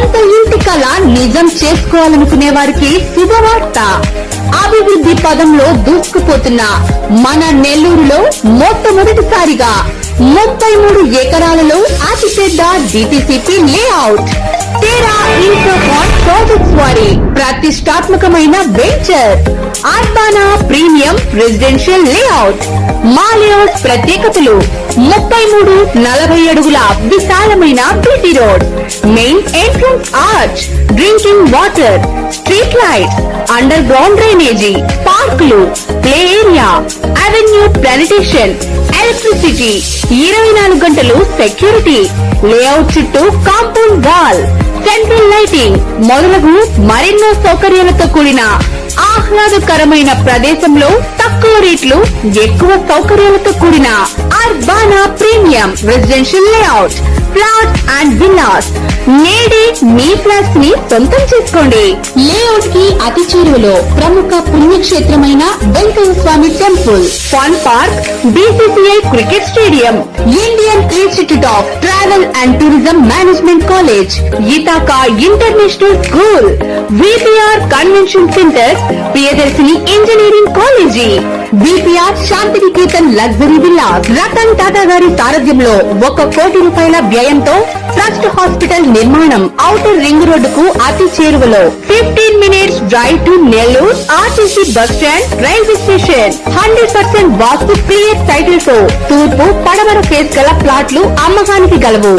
సొంత ఇంటి కళ నిజం చేసుకోవాలనుకునే వారికి శుభవార్త. అభివృద్ధి పదంలో దూసుకుపోతున్న మన నెల్లూరులో మొట్టమొదటిసారిగా ముప్పై మూడు ఎకరాలలో అతిపెద్ద డిటిసిపి లేఅవుట్ తేరా ఇన్ఫోకాన్ ప్రాజెక్ట్స్ వారి ప్రతిష్టాత్మకమైన venture Urbana premium residential layout. మా లేఅవుట్ ప్రత్యేకతలు ముప్పై మూడు నలభై అడుగుల విశాలమైన BT road. Main entrance arch drinking water street light underground drainage పార్కులు play area avenue plantation electricity ఇరవై నాలుగు గంటలు సెక్యూరిటీ. లేఅవుట్ చుట్టూ కాంపౌండ్ వాల్ సెంట్రల్ లైటింగ్ మొదలగు మరెన్నో సౌకర్యాలతో కూడిన ఆహ్లాదకరమైన ప్రదేశంలో తక్కువ రేట్లు ఎక్కువ సౌకర్యాలతో కూడిన Urbana premium residential layout flat and villas నేడే మీ ఫ్లాట్స్ని సొంతం చేసుకోండి. లేఅవుట్కి అతి చేరువలో ప్రముఖ పుణ్యక్షేత్రమైన Venkayya Swamy temple fun park BCCI cricket stadium Indian Institute of Travel and Tourism Management college Ithaca International School VPR convention centre Priyadarshini engineering college VPR Shantiniketan luxury villa Ratan Tata గారి సారథ్యంలో ఒక కోటి రూపాయల వ్యయంతో trust hospital నిర్మాణం outer ring రోడ్డుకు అతి చేరువలో fifteen minutes drive to Nellore RTC bus stand railway station. Hundred percent vastu clear టైటిల్తో తూర్పు పడమర ఫేస్ గల ప్లాట్లు అమ్మకానికి గలవు.